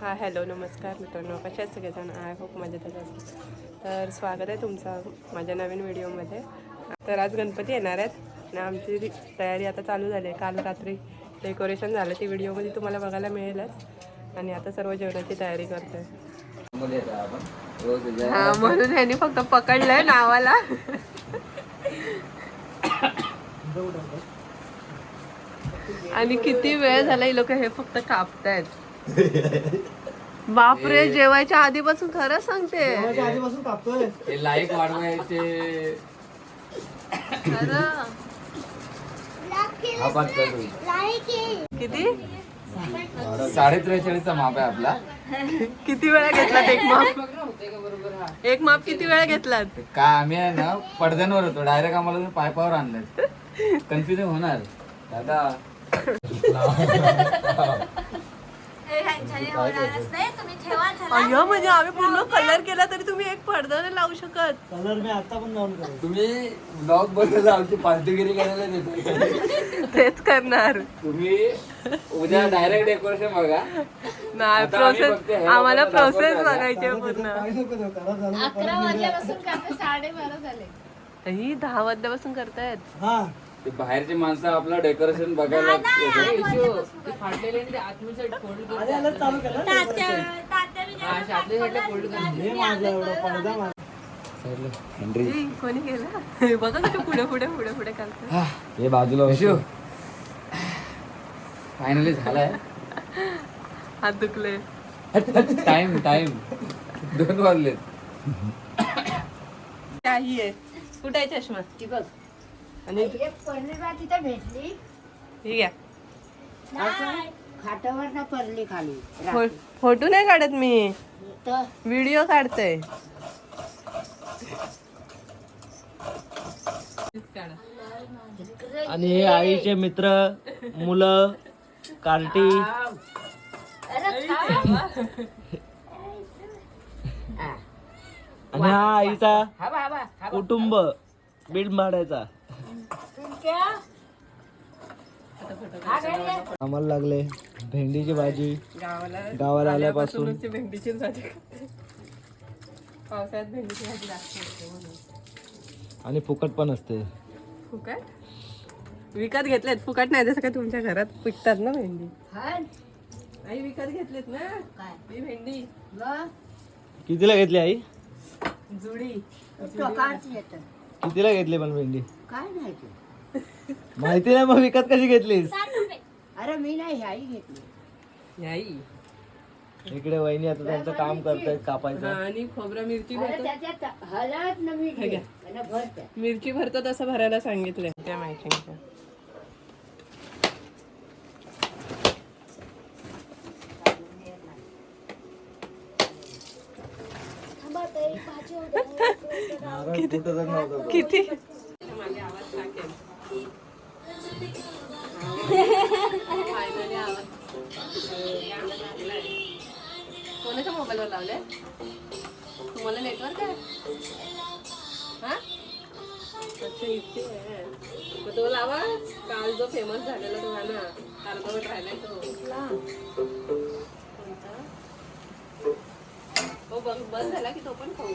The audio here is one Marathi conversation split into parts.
हा हॅलो नमस्कार मित्रांनो. कशा आहेत सगळेजण? आय होप मजेत असेल तर स्वागत आहे तुमचं माझ्या नवीन व्हिडिओमध्ये. तर आज गणपती येणार आहेत आणि आमची तयारी आता चालू झाली आहे. काल रात्री डेकोरेशन झालं. ती व्हिडिओमध्ये तुम्हाला बघायला मिळेलच. आणि आता सर्व जेवणाची तयारी करतोय. हा म्हणून यांनी फक्त पकडलंय नावाला. आणि किती वेळ झाला ही लोक हे फक्त कापतायत. बापरे जेवायच्या आधीपासून खरं सांगते. आधीपासून कापतोय. हे लाईक वाढवायचे. खरं. हा. किती? साडे त्रेचाळीसचा माप आहे आपला. किती वेळा घेतलात एक माप? एक माप किती वेळा घेतलात? का आम्ही आहे ना पडद्यांवर होतो. डायरेक्ट आम्हाला तुम्ही पायपावर आणलं कन्फ्युजन होणार. दादा अय्यो म्हणजे आम्ही पूर्ण कलर केला तरी तुम्ही एक पडदा नाही लावू शकत. कलर मी आता पण जाऊन करेन. तुम्ही ब्लॉग बनवला आमची पालतुगिरी करायला देतो तेच करणार. तुम्ही उद्या डायरेक्ट डेकोरेशन बघा. नाही आता आम्ही प्रोसेस हे आम्हाला लोकांना प्रोसेस दाखवतो बघायची आहे पूर्ण. काही नको देऊ, कलर झालं ना, अकरा वाजल्यापासून कापे साडेबारा झाले. ही दहा वाजल्यापासून करतायत. हा. ते बाहेरची माणसं आपलं डेकोरेशन बघायला येतात. हे ई, कोणी केलं बघा कसं पुढे पुढे पुढे पुढे करतात हे बाजूला फायनली झालाय. हात दुखले. टाइम टाइम दोन वाजले काही आहे. कुठे आहे चष्मा? ती बघ. आणि एक पडली तिथं भेटली. ठीक आहे खाटावर ना पडली खाली फो- फोटो नाही काढत मी. व्हिडिओ काढते. आणि हे आईचे मित्र मुलं कार्टी. आणि हा आईचा कुटुंब बीड माडायचा आम्हाला लागले भेंडीची भाजी. गावाला गावाला आल्यापासून भेंडीची भाजी. पावसाळ्यात भेंडीची भाजी म्हणून. आणि फुकट पण असते. फुकट? विकत घेतलेत. फुकट नाही जसं काय तुमच्या घरात पिकतात ना भेंडी. हा आई विकत घेतलेत ना? काय? भेंडी. कितीला घेतली आई? जुडी. कितीला घेतली पण भेंडी? काय नाही ते. माहिती नाही मग विकत कशी घेतलीस? अरे मी नाही आई घेतली. आई. इकडे वहिनी आता त्यांचं काम करतायत हा, कापायचं आणि खोबरं मिरची अरे भरतो त्याच्यात न मीठ मिरची भरतो तसं भरायला सांगितलंय. त्या नारळ नव्हतं किती? कोणाच्या मोबाईलवर लावले? तुम्हाला नेटवर्क आहे? अच्छा इथे आहे. मग तो लावा. काल जो फेमस झालेला तो गाणं अर्धवट राहिलाय तो. कोणता? हो बघ बंद झाला की तो पण खाऊ.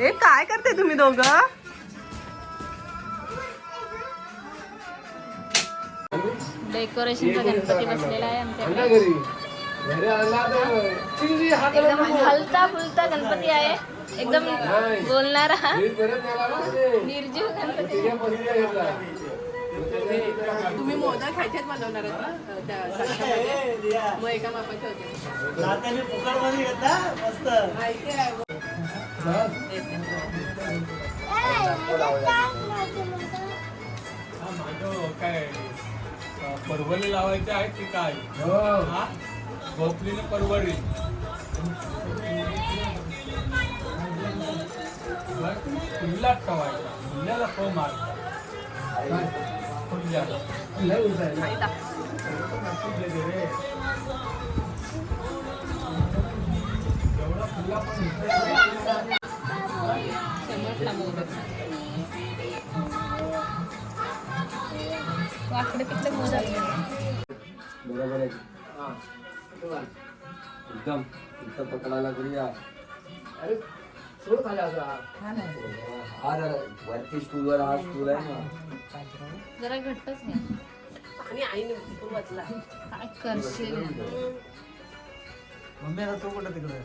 ए काय करते तुम्ही दोघं? डेकोरेशनचा गणपती बसलेला आहे आमच्याकडे आणला घरी घरी आणला तर चिंगी हात एकदम हलता फुलता गणपती आहे. एकदम बोलणारा. निर्जीव. तुम्ही मोदक खायच्यात बनवणार? मग एका मापाचे होते. हा परवली लावायचे आहेत की काय? हा. भोपलीने परवडी किल्ला ठेवायचा किल्ल्याला तो मारता किल्ल्याला एवढा किल्ला पण इथे वाकडे तिकडे मोदक बरोबर आहे एकदम इथं पकडायला करूया अरे सोड खाली असं हा जरा वरती स्टूलवर हा स्टूल आहे ना. जरा घट्टच घ्या आणि आईने भरपूर वाचला काय करशील? मम्मी आता तो कुठं तिकडे?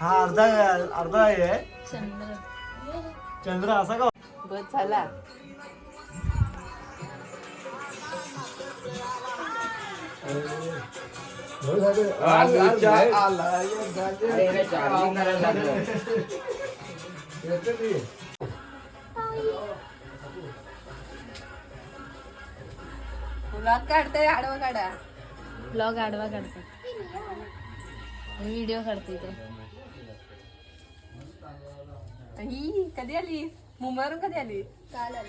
हा अर्धा अर्धा आहे. चंद्र. चंद्र असा का? बस झाला. मुलात काढते आडवं काढा ब्लॉग आडवा काढतात व्हिडिओ काढते ही कधी आली मुंबईवरून कधी आली काल आली.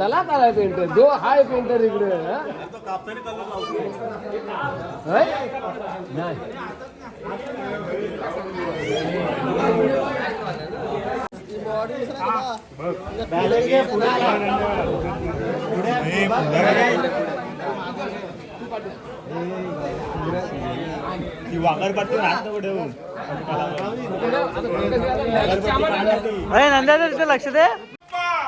कलाकार आहे पेंटर. जो हाय पेंटर इकडे. नाही. वागर पडतो अरे नंदा तिथे लक्ष दे.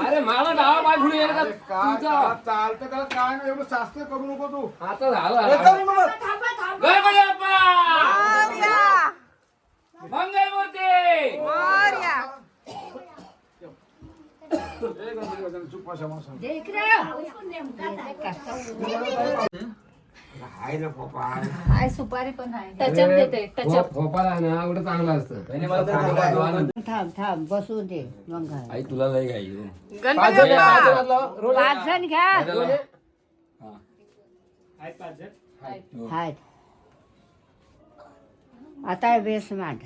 अरे मला डावा पाय फुडू येईल का तुमचा चालतं त्याला काय नाही एवढं शास्त्र करू नको तू आता झालं मंगलमूर्ती हाय सुपारी पण आहे टचअप देते टचअप भोपाळ ना एवढं चांगलं असतं थांब थांब बसू दे मग घाल. आई तुला लय घाई गणपती बाप्पा पाच जण घ्या आहेत आता बेस मांड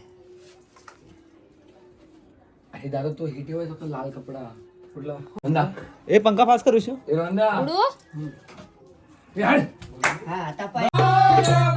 अरे दादा तो हे ठेवायचा तो लाल कपडा. कुठला वंदा. ए पंखा फास करू शो ए उडू. हट. हा आता पाय.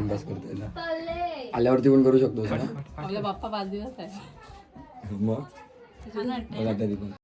टाइमपास करतो याला आल्यावरती पण करू शकतो ना? आपला बाप्पा पाच दिवस आहे. मग? बघा तरी पण.